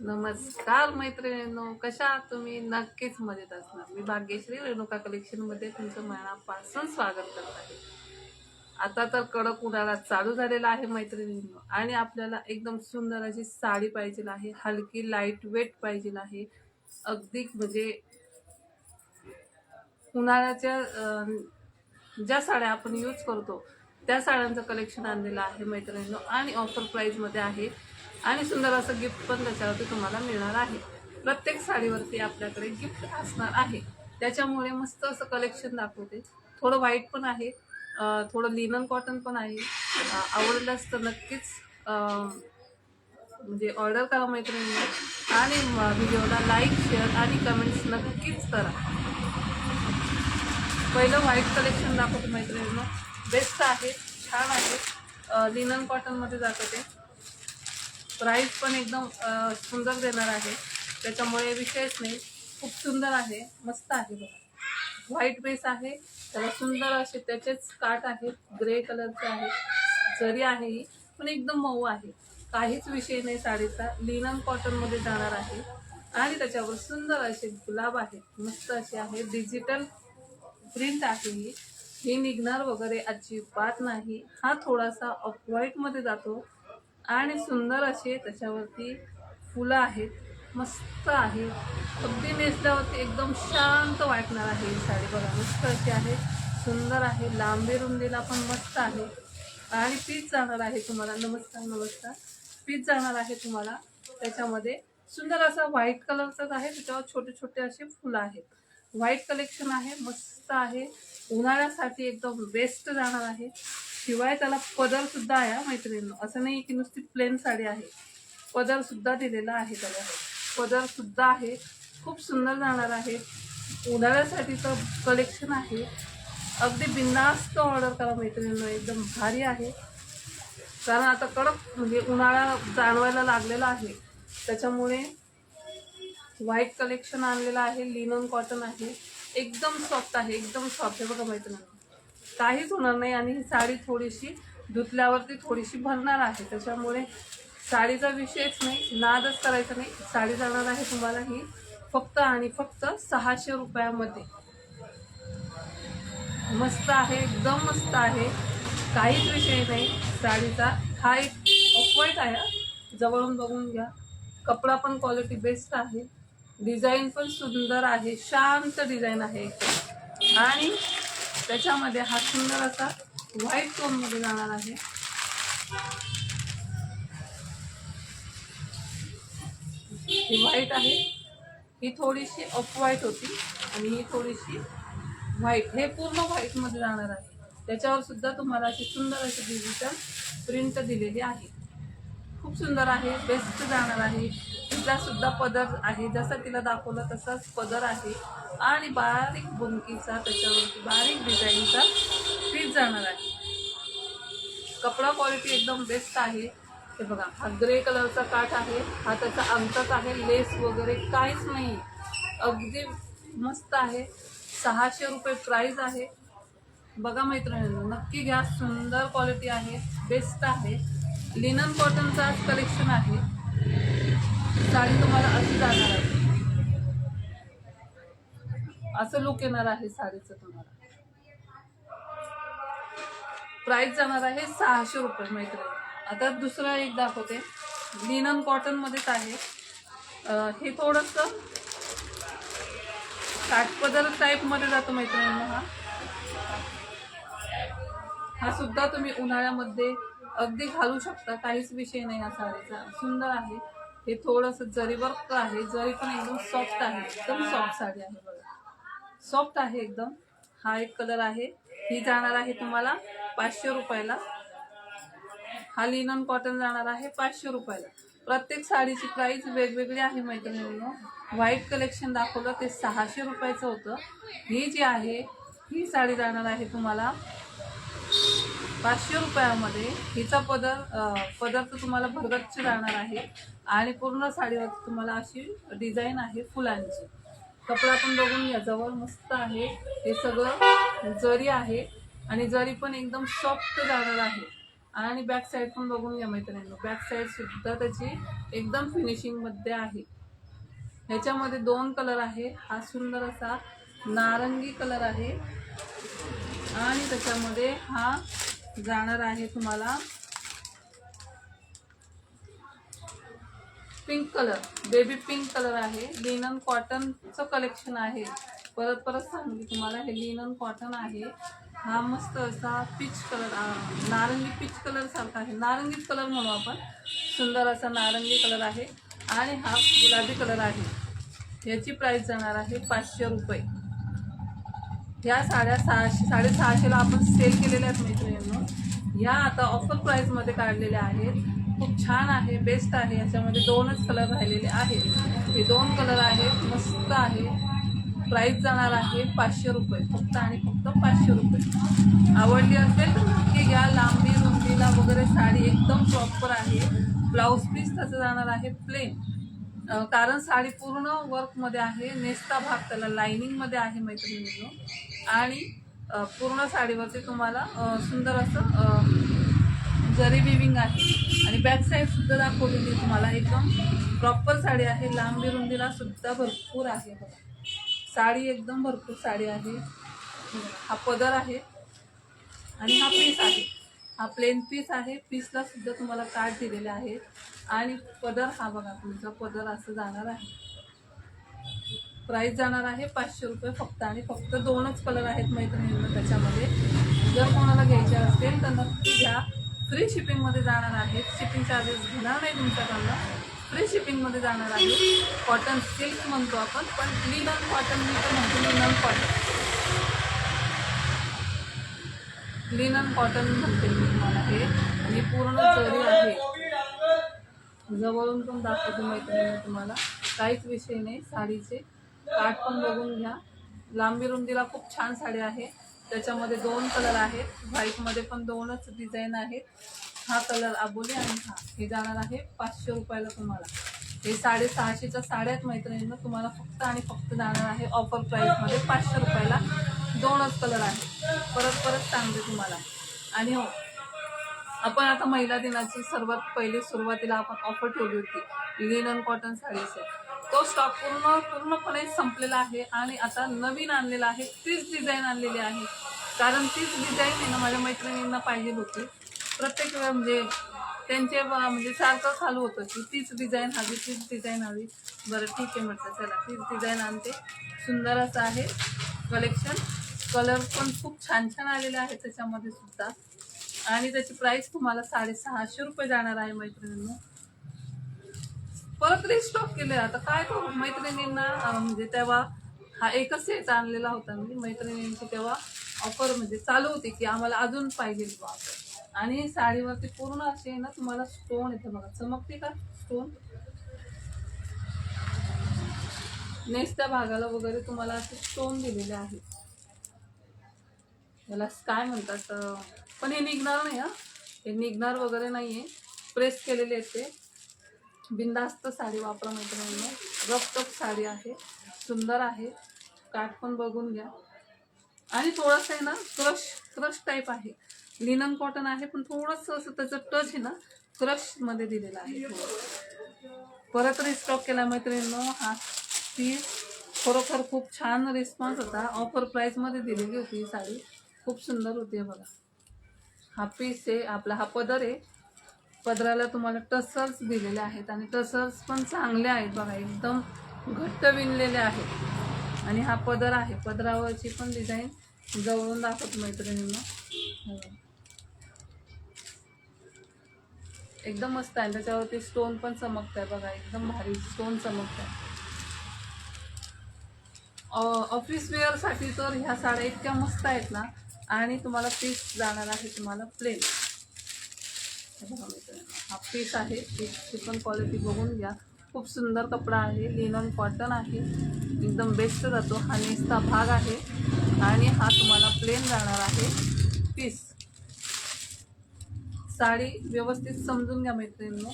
नमस्कार मैत्रिणींनो कशा तुम्ही? नक्कीच मजेत असणार. मी भाग्यश्री रेणुका कलेक्शनमध्ये तुमचं मनापासून स्वागत करत आहे. आता तर कडक उन्हाळा चालू झालेला आहे मैत्रिणींनो आणि आपल्याला एकदम सुंदर अशी साडी पाहिजे आहे हलकी लाइट वेट पाहिजे आहे. अगदी म्हणजे उन्हाळ्याच्या ज्या साड्या आपण यूज करतो त्या साड्यांचं कलेक्शन आणलेलं आहे मैत्रिणींनो आणि ऑफर प्राईजमध्ये आहे. आणि सुंदर असं गिफ्ट पण त्याच्यावरती तुम्हाला मिळणार आहे. प्रत्येक साडीवरती आपल्याकडे गिफ्ट असणार आहे. त्याच्यामुळे मस्त असं कलेक्शन दाखवते. थोडं व्हाईट पण आहे. थोडं लिनन कॉटन पण आहे. आवडल्यास आवडलंच तर नक्कीच म्हणजे ऑर्डर करा मैत्रिणींनो. आणि व्हिडिओला लाईक शेअर आणि कमेंट्स नक्कीच करा. पहिलं व्हाईट कलेक्शन दाखवते मैत्रिणींनो. बेस्ट आहे. छान आहे. लिनन कॉटनमध्ये जातं ते प्राईस पण एकदम सुंदर देणार आहे. त्याच्यामुळे विषयच नाही खूप सुंदर आहे मस्त आहे बघा. व्हाईट बेस आहे त्याला सुंदर असे त्याचेच काट आहेत ग्रे कलरचे आहे जरी आहे ही पण एकदम मऊ आहे. काहीच विषय नाही साडीचा लिनन कॉटनमध्ये जाणार आहे. आणि त्याच्यावर सुंदर असे गुलाब आहेत मस्त असे आहे. डिजिटल प्रिंट आहे ही. ही निघणार वगैरे अजिबात नाही. हा थोडासा ऑफ व्हाईटमध्ये जातो. आणि सुंदर असे त्याच्यावरती फुलं आहेत मस्त आहे. अगदी नेसल्यावरती एकदम शांत वाटणार आहे ही साडी बघा. मस्त अशी आहे सुंदर आहे लांबी रुंदीला पण मस्त आहे. आणि पीच जाणार आहे तुम्हाला. नमस्कार नमस्कार. पीच जाणार आहे तुम्हाला. त्याच्यामध्ये सुंदर असा व्हाईट कलरचाच आहे त्याच्यावर छोटे छोटे असे फुलं आहेत. व्हाईट कलेक्शन आहे मस्त आहे. उन्हाळ्यासाठी एकदम बेस्ट जाणार आहे. शिवाय त्याला पदर सुद्धा आहे हा मैत्रिणींनो. असं नाही की नुसती प्लेन साडी आहे. पदर सुद्धा दिलेला आहे त्याला. पदर सुद्धा आहे. खूप सुंदर जाणार आहे. उन्हाळ्यासाठीचं कलेक्शन आहे. अगदी बिंदास्त ऑर्डर करा मैत्रिणींना. एकदम भारी आहे. कारण आता कडक म्हणजे उन्हाळा जाणवायला लागलेला आहे. त्याच्यामुळे व्हाईट कलेक्शन आणलेलं आहे. लिनन कॉटन आहे. एकदम सॉफ्ट आहे. एकदम सॉफ्ट आहे बघा मैत्रिणी काहीच होणार नाही आणि ही साडी थोडीशी धुतल्यावरती थोडीशी भरणार आहे. त्याच्यामुळे साडीचा विषयच नाही नादच करायचा नाही. साडी जाणार आहे तुम्हाला ही फक्त आणि फक्त सहाशे रुपयामध्ये. मस्त आहे एकदम मस्त आहे. काहीच विषय नाही साडीचा. हा एक ऑफवाईट आहे हा. जवळून बघून घ्या. कपडा पण क्वालिटी बेस्ट आहे. डिझाईन पण सुंदर आहे शांत डिझाईन आहे. आणि त्याच्यामध्ये हा सुंदर असा व्हाईट टोनमध्ये जाणार आहे. ही व्हाईट आहे. ही थोडीशी ऑफ व्हाईट होती आणि ही थोडीशी व्हाईट हे पूर्ण व्हाईटमध्ये जाणार आहे. त्याच्यावर सुद्धा तुम्हाला अशी सुंदर अशी डिजिटल प्रिंट दिलेली आहे. खूप सुंदर आहे. बेस्ट जाणार आहे. तिला सुद्धा पदर आहे. जसं तिला दाखवलं तसाच पदर आहे. आणि बारीक बुंकीचा त्याच्यावरती बारीक डिझाईनचा पीस जाणार आहे. कपडा क्वालिटी एकदम बेस्ट आहे. हे बघा हा ग्रे कलरचा काठ आहे. हा त्याचा अंतच आहे. लेस वगैरे काहीच नाही. अगदी मस्त आहे. सहाशे रुपये प्राईज आहे. बघा मैत्रिणींनो नक्की घ्या. सुंदर क्वालिटी आहे. बेस्ट आहे. लिनन कॉटनचा कलेक्शन आहे. साडी तुम्हाला अशी जाणार आहे. असं लुक येणार आहे साडीचं तुम्हाला. प्राइस जाणार आहे सहाशे रुपये मैत्रिणी. आता दुसरं एक दाखवते. लिनन कॉटन मध्येच आहे. हे थोडस काटपदर टाईपमध्ये जातो मैत्रिणी हा. हा सुद्धा तुम्ही उन्हाळ्यामध्ये अगदी घालू शकता. काहीच विषय नाही या साडीचा. सुंदर आहे. हे थोडस जरी वर्क आहे जरी पण एकदम सॉफ्ट आहे एकदम सॉफ्ट साडी आहे बघा. सॉफ्ट आहे एकदम. हा एक कलर आहे. ही जाणार आहे तुम्हाला पाचशे रुपयाला. हा लिनन कॉटन जाणार आहे पाचशे रुपयाला. प्रत्येक साडीची प्राइस वेगवेगळी आहे मैत्रिणींनो. व्हाईट कलेक्शन दाखवलं ते सहाशे रुपयाचं होतं. ही जी आहे ही साडी जाणार आहे तुम्हाला पाचशे रुपयामध्ये हिचा पदर पदार्थ तुम्हाला भरगच्छ जाणार आहे आणि पूर्ण साडीवर तुम्हाला अशी डिझाईन आहे फुलांची. कपडा पण बघून या जवळ मस्त आहे. हे सगळं जरी आहे आणि जरी पण एकदम सॉफ्ट जाणार आहे. आणि बॅक साईड पण बघून घ्या मैत्रिणींना बॅक साईड सुद्धा त्याची एकदम फिनिशिंगमध्ये आहे. ह्याच्यामध्ये दोन कलर आहे. हा सुंदर असा नारंगी कलर आहे. आणि त्याच्यामध्ये हा जाणार आहे तुम्हाला. Pink colour baby pink colour आहे. लिनन कॉटनचं कलेक्शन आहे. परत परत सांगते तुम्हाला हे लिनन कॉटन आहे. हा मस्त असा पीच कलर नारंगी पीच कलर सारखा आहे. नारंगी कलर म्हणू आपण. सुंदर असा नारंगी कलर आहे. आणि हा गुलाबी कलर आहे. याची प्राइस जाणार आहे पाचशे रुपये. ह्या साड्या सहाशे साडेसहाशेला आपण सेल केलेल्या आहेत मैत्रिणींनो. ह्या आता ऑफर प्राईजमध्ये काढलेल्या आहेत. खूप छान आहे बेस्ट आहे. याच्यामध्ये दोनच कलर राहिलेले आहेत. हे दोन कलर आहेत मस्त आहे. प्राईस जाणार आहे पाचशे रुपये. फक्त आणि फक्त पाचशे रुपये. आवडली असेल तर नक्की घ्या लांबी रुंदीला वगैरे साडी एकदम प्रॉपर आहे. ब्लाऊज पीस त्याचं जाणार आहे प्लेन कारण साडी पूर्ण वर्कमध्ये आहे. नेसता भाग त्याला लाइनिंगमध्ये आहे मैत्रिणींनो. आणि पूर्ण साडीवरती तुम्हाला सुंदर असं जरी विविंग आहे. आणि बॅक साईड सुद्धा दाखवलेली तुम्हाला. एकदम प्रॉपर साडी आहे. लांबी रुंदीला सुद्धा भरपूर आहे साडी एकदम भरपूर साडी आहे. हा पदर आहे. आणि हा पीस आहे. हा प्लेन पीस आहे. पीसला सुद्धा तुम्हाला कार्ड दिलेले आहेत. आणि पदर हा बघा तुमचा पदर असं जाणार आहे. प्राइस जाणार आहे पाचशे रुपये फक्त आणि फक्त दोनच कलर आहेत मैत्रिणींना त्याच्यामध्ये. जर कोणाला घ्यायचे असतील तर नक्की घ्या. फ्री शिपिंगमध्ये जाणार आहेत शिपिंग चार्जेस घेणार नाही तुमच्याकडनं. फ्री शिपिंगमध्ये जाणार आहे. कॉटन सिल्क म्हणतो आपण पण लिनन कॉटन मी तर म्हणतो लिनन कॉटन लिनन कॉटन म्हणते मी तुम्हाला हे. आणि पूर्ण जरी आहे. जवळून पण दाखवते मैत्रिणी तुम्हाला. काहीच विषय नाही. साडीचे काठ पण बघून घ्या. लांबी रुंदीला खूप छान साडी आहे. त्याच्यामध्ये दोन कलर आहेत. व्हाईटमध्ये पण दोनच डिझाईन आहेत. हा कलर आबोली आणि हा. हे जाणार आहे पाचशे रुपयाला तुम्हाला. हे साडेसहाशेच्या साड्या आहेत मैत्रिणींना. तुम्हाला फक्त आणि फक्त जाणार आहे ऑफर प्राईसमध्ये पाचशे रुपयाला. दोनच कलर आहे. परत परत सांगते तुम्हाला. आणि हो आपण आता महिला दिनाची सर्वात पहिली सुरुवातीला आपण ऑफर ठेवली होती. लिनन कॉटन साडीचे. तो स्टॉक पूर्ण पूर्णपणे संपलेला आहे आणि आता नवीन आणलेला आहे. तीच डिझाईन आणलेली आहे. कारण तीच डिझाईन आहे ना माझ्या मैत्रिणींना पाहिजे होती. प्रत्येक वेळा म्हणजे त्यांचे म्हणजे सारखं चालू होतं की तीच डिझाईन हवी तीच डिझाईन हवी. बरं ठीक आहे म्हटलं चला तीच डिझाईन आणते. सुंदर असं आहे. कलेक्शन कलर पण खूप छान छान आलेले आहेत त्याच्यामध्ये सुद्धा. आणि त्याची प्राइस तुम्हाला साडेसहाशे रुपये जाणार आहे मैत्रिणींनो. परत रिस्टॉक केले आता काय करू? मैत्रिणींना म्हणजे तेव्हा हा एकच सेट आणलेला होता मी. मैत्रिणींची तेव्हा ऑफर म्हणजे चालू होती की आम्हाला अजून पाहिजे आणि साडीवरती पूर्ण असे ना तुम्हाला स्टोन येते बघा. चमकते का स्टोन नेसत्या भागाला वगैरे तुम्हाला असे स्टोन दिलेले आहेत. याला काय म्हणतात पण हे निघणार नाही हा. हे निघणार वगैरे नाही आहे प्रेस केलेले आहेत ते. बिंदास्त साडी वापरा मैत्रिणींना. रफ साडी आहे. सुंदर आहे. काठ पण बघून घ्या. आणि थोडंसं आहे ना क्रश क्रश टाईप आहे. लिनन कॉटन आहे पण थोडंसं असं त्याचं टच आहे ना क्रशमध्ये दिलेलं आहे. परत रिस्टॉक केला मैत्रिणींनो. हा ती खरोखर खूप छान रिस्पॉन्स होता. ऑफर प्राईसमध्ये दिलेली होती ही साडी. खूप सुंदर होते बघा. हा पीस आहे आपला हा पदर आहे. पदराला तुम्हाला टसल्स दिलेले आहेत आणि टसल्स पण चांगले आहेत बघा एकदम घट्ट विणलेले आहेत. आणि हा पदर आहे पदरावरची पण डिझाईन जवळून दाखवत मैत्रिणींना. हो. एकदम मस्त आहे त्याच्यावरती स्टोन पण चमकत आहे बघा एकदम भारी स्टोन चमकत आहे ऑफिस वेअरसाठी तर ह्या साड्या इतक्या मस्त आहेत ना आणि तुम्हाला पीस जाणार आहे तुम्हाला प्लेन हा पीस आहे. पीसची पण क्वालिटी बघून घ्या. खूप सुंदर कपडा आहे. लिनन कॉटन आहे. एकदम बेस्ट जातो. हा नेसचा भाग आहे. आणि हा तुम्हाला प्लेन जाणार आहे. पीस साडी व्यवस्थित समजून घ्या मैत्रिणींनो.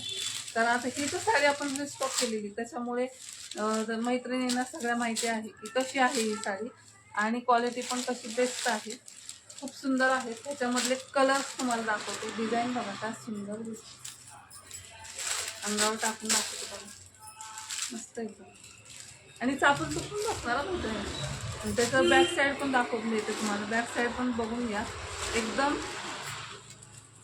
कारण आता ही तर साडी आपण रिस्टॉप केलेली. त्याच्यामुळे मैत्रिणींना सगळ्या माहिती आहे की कशी आहे ही साडी. आणि क्वालिटी पण कशी बेस्ट आहे. खूप सुंदर आहेत. त्याच्यामधले कलर्स तुम्हाला दाखवते. डिझाईन बघा काय सुंदर दिसते. अंगावर टाकून दाखवते बघा. मस्त एकदम आणि चापून चुकून बसणार हा आणि त्याचं बॅक साईड पण दाखवून देते तुम्हाला. बॅक साईड पण बघून घ्या. एकदम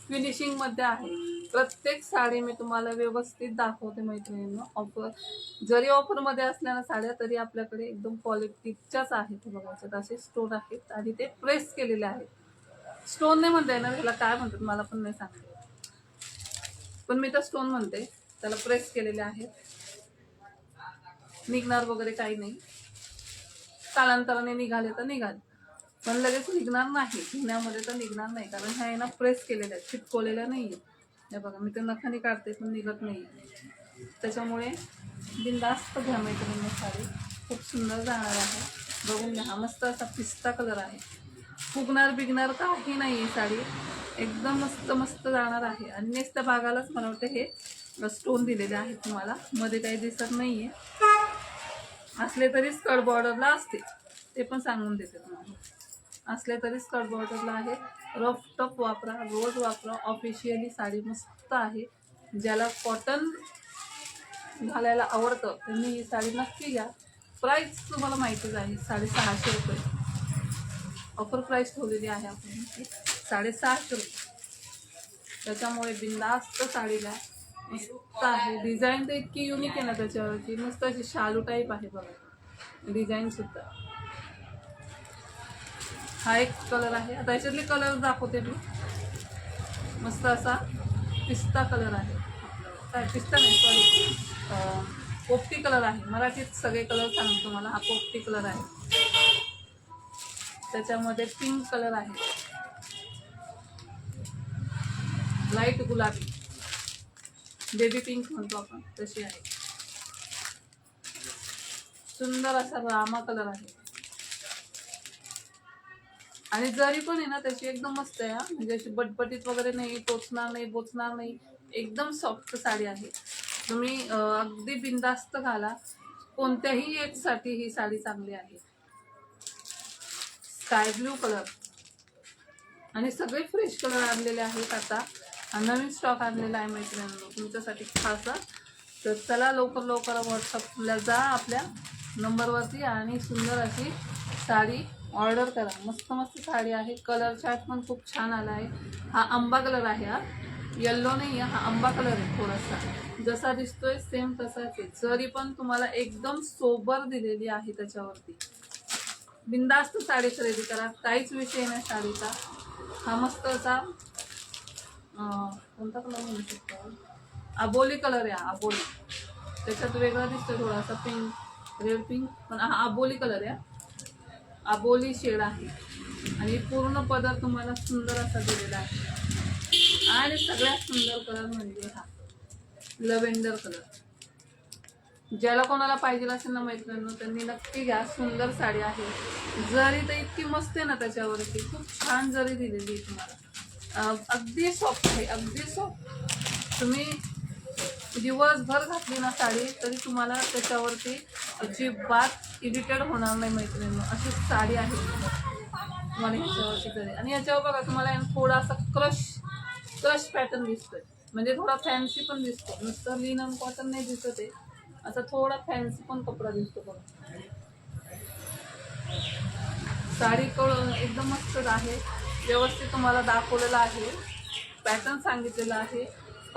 फिनिशिंगमध्ये आहे. प्रत्येक साडी मी तुम्हाला व्यवस्थित दाखवते मैत्रिणींना. ऑफर जरी ऑफरमध्ये असल्या साड्या तरी आपल्याकडे एकदम क्वालिटीच्याच आहेत हे बघा. असे स्टोन आहेत आणि ते प्रेस केलेले आहेत. स्टोन नाही म्हणता येणार. त्याला काय म्हणतात मला पण नाही सांगते पण मी तर स्टोन म्हणते. त्याला प्रेस केलेले आहेत. निघणार वगैरे काही नाही. कालांतराने निघाले तर निघाले. पण लगेच निघणार नाही. धुण्यामध्ये तर निघणार नाही. कारण ह्या ना प्रेस केलेल्या आहेत. चिटकवलेल्या नाही आहेत हे बघा मी ते नखाने काढते पण निघत नाही त्याच्यामुळे बिंदास्त घ्या मैत्रिणी साडी. खूप सुंदर जाणार आहे. बघून घ्या. हा मस्त असा पिस्ता कलर आहे. फुगणार बिगणार काही नाही आहे साडी. एकदम मस्त मस्त जाणार आहे. आणि नेक्स्ट त्या भागालाच मला वाटतं हे स्टोन दिलेले आहेत तुम्हाला. मध्ये काही दिसत नाही आहे असले तरी स्कर्ट बॉर्डरला असते ते पण सांगून देते तुम्हाला. असले तरी स्कर्ट बॉर्डरला आहे. रफ टप वापरा रोज वापरा. ऑफिशियली साडी मस्त आहे. ज्याला कॉटन घालायला आवडतं त्यांनी ही साडी नक्की घ्या. प्राईस तुम्हाला माहितीच आहे साडेसहाशे रुपये. ऑफर प्राईस ठेवलेली आहे आपण साडेसहाशे रुपये. त्याच्यामुळे बिंदास्त साडी घ्या मस्त आहे. डिझाईन तर इतकी युनिक आहे ना त्याच्यावरची मस्त अशी शालू टाईप आहे बघा. डिझाईनसुद्धा हा एक कलर आहे. आता याच्यातले कलर दाखवते मी. मस्त असा पिस्ता कलर आहे. काय पिस्ता नाही सॉरी पोपटी कलर आहे. मराठीत सगळे कलर सांगतो तुम्हाला. हा पोपटी कलर आहे. त्याच्यामध्ये पिंक कलर आहे. लाइट गुलाबी. बेबी पिंक म्हणतो आपण तशी आहे. सुंदर असा रामा कलर आहे. आणि जरी पण आहे ना त्याची एकदम मस्त आहे हा. म्हणजे अशी बटबटीत वगैरे नाही टोचणार नाही बोचणार नाही एकदम सॉफ्ट साडी आहे. तुम्ही अगदी बिंदास्त घाला. कोणत्याही एजसाठी ही साडी चांगली आहे. Sky blue colour. आणि सगळे फ्रेश कलर आणलेले आहेत आता. नवीन स्टॉक आणलेला आहे मैत्रिणींनो तुमच्यासाठी खासा. तर चला लवकर लवकर व्हॉट्सअपला जा आपल्या नंबरवरती आणि सुंदर अशी साडी ऑर्डर करा. मस्त मस्त साडी आहे. कलर चार्ट पण खूप छान आला आहे. हा आंबा कलर आहे हा. येल्लो नाही आहे हा आंबा कलर आहे थोडासा. जसा दिसतोय सेम तसाच आहे. जरी पण तुम्हाला एकदम सोबर दिलेली आहे त्याच्यावरती. बिंदास्त साडी खरेदी करा. काहीच विषय नाही साडीचा. हा मस्त असा कोणता कलर म्हणू शकतो? आबोली कलर आहे आबोली त्याच्यात वेगळा दिसतो थोडासा पिंक रेड पिंक पण हा आबोली कलर आहे आबोली शेड आहे. आणि पूर्ण पदर तुम्हाला सुंदर असा दिलेला आहे. आणि सगळ्यात सुंदर कलर म्हणजे हा. लव्हेंडर कलर ज्याला कोणाला पाहिजे असेल ना मैत्रिणींनो त्यांनी नक्की घ्या. सुंदर साडी आहे. जरी तर इतकी मस्त आहे ना त्याच्यावरती. खूप छान जरी दिलेली आहे तुम्हाला. अगदी सॉफ्ट आहे. अगदी सॉफ्ट तुम्ही दिवसभर घातली ना साडी तरी तुम्हाला त्याच्यावरती अजिबात इरिटेड होणार नाही मैत्रिणी अशी साडी आहे. तुम्हाला ह्याच्यावरती तरी. आणि याच्यावर बघा तुम्हाला थोडासा क्रश क्रश पॅटर्न दिसतोय. म्हणजे थोडा फॅन्सी पण दिसतो. नुसतं लिनन कॉटन नाही दिसत आहे. असा थोडा फॅन्सी पण कपडा दिसतो बघा. साडी कळ एकदम मस्तच आहे. व्यवस्थित तुम्हाला दाखवलेलं आहे. पॅटर्न सांगितलेलं आहे.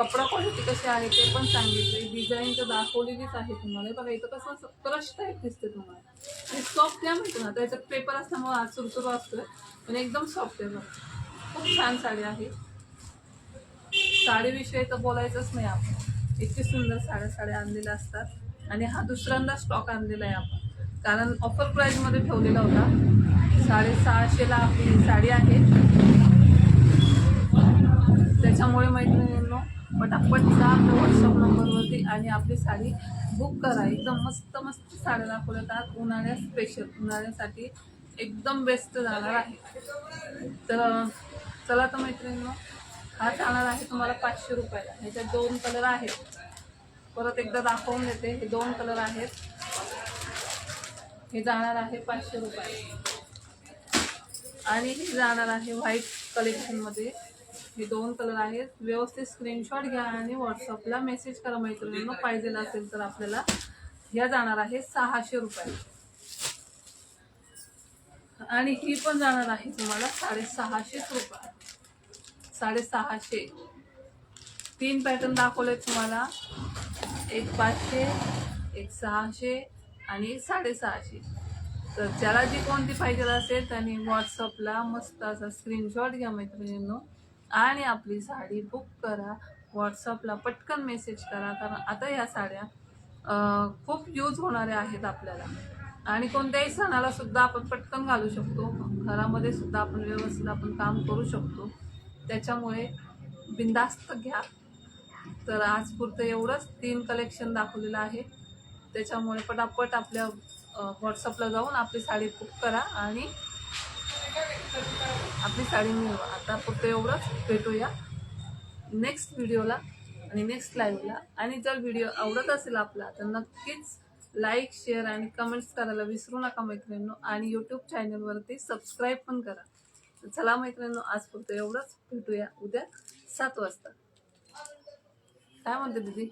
कपडा क्वालिटी कशी आहे ते पण सांगितले डिझाईन तर दाखवलेलीच आहे तुम्हाला. बघा इथं कसं क्रश टाईप दिसते तुम्हाला. सॉफ्ट आहे म्हणतो ना? त्याच्यात पेपर असल्यामुळे आज सुरसुरू असतोय पण एकदम सॉफ्ट आहे बघा. खूप छान साडी आहे. साडीविषयी तर बोलायचंच नाही आपण. इतकी सुंदर साड्या साड्या आणलेल्या असतात. आणि हा दुसऱ्यांदा स्टॉक आणलेला आहे आपण. कारण ऑफर प्राईजमध्ये ठेवलेला होता. साडेसहाशेला आपली साडी आहे. त्याच्यामुळे मैत्रिणी पटापट जा आपल्या व्हॉट्सअप नंबरवरती आणि आपली साडी बुक करा. एकदम मस्त मस्त साड्या दाखवल्या आज उन्हाळ्यात स्पेशल उन्हाळ्यासाठी एकदम बेस्ट जाणार आहे. तर चला तर मैत्रिणींनो हा जाणार आहे तुम्हाला पाचशे रुपयाला. ह्याच्यात दोन कलर आहेत. परत एकदा दाखवून देते. हे दोन कलर आहेत. हे जाणार आहे पाचशे रुपये आणि हे जाणार आहे व्हाईट कलेक्शनमध्ये हे दोन कलर आहेत. व्यवस्थित स्क्रीनशॉट घ्या आणि व्हॉट्सअपला मेसेज करा मैत्रिणींना. पाहिजे असेल तर आपल्याला. ह्या जाणार आहे सहाशे रुपये. आणि ही पण जाणार आहे तुम्हाला साडेसहाशेच रुपये. साडेसहाशे. तीन पॅटर्न दाखवले तुम्हाला. एक पाचशे एक सहाशे आणि साडेसहाशे. तर ज्याला जी कोणती पाहिजे असेल त्यांनी व्हॉट्सअपला मस्त असा स्क्रीनशॉट घ्या मैत्रिणींनो. आणि आपली साडी बुक करा. व्हॉट्सअपला पटकन मेसेज करा. कारण आता ह्या साड्या खूप यूज होणाऱ्या आहेत आपल्याला. आणि कोणत्याही सणाला सुद्धा आपण पटकन घालू शकतो. घरामध्ये सुद्धा आपण व्यवस्थित आपण काम करू शकतो. त्याच्यामुळे बिंदास्त घ्या. तर आज पुरतं एवढंच. तीन कलेक्शन दाखवलेलं आहे. त्याच्यामुळे पटापट आपल्या व्हॉट्सअपला जाऊन आपली साडी बुक करा आणि आपली साडी मिळवा आता फक्त एवढंच भेटूया. नेक्स्ट व्हिडिओला आणि नेक्स्ट लाईव्हला आणि जर व्हिडिओ आवडत असेल आपला तर नक्कीच लाईक शेअर आणि कमेंट्स करायला विसरू नका मैत्रिणींनो. आणि यूट्यूब चॅनलवरती सबस्क्राईब पण करा. चला मैत्रिणींनो आज फक्त एवढंच भेटूया. उद्या सात वाजता. काय म्हणते दीदी?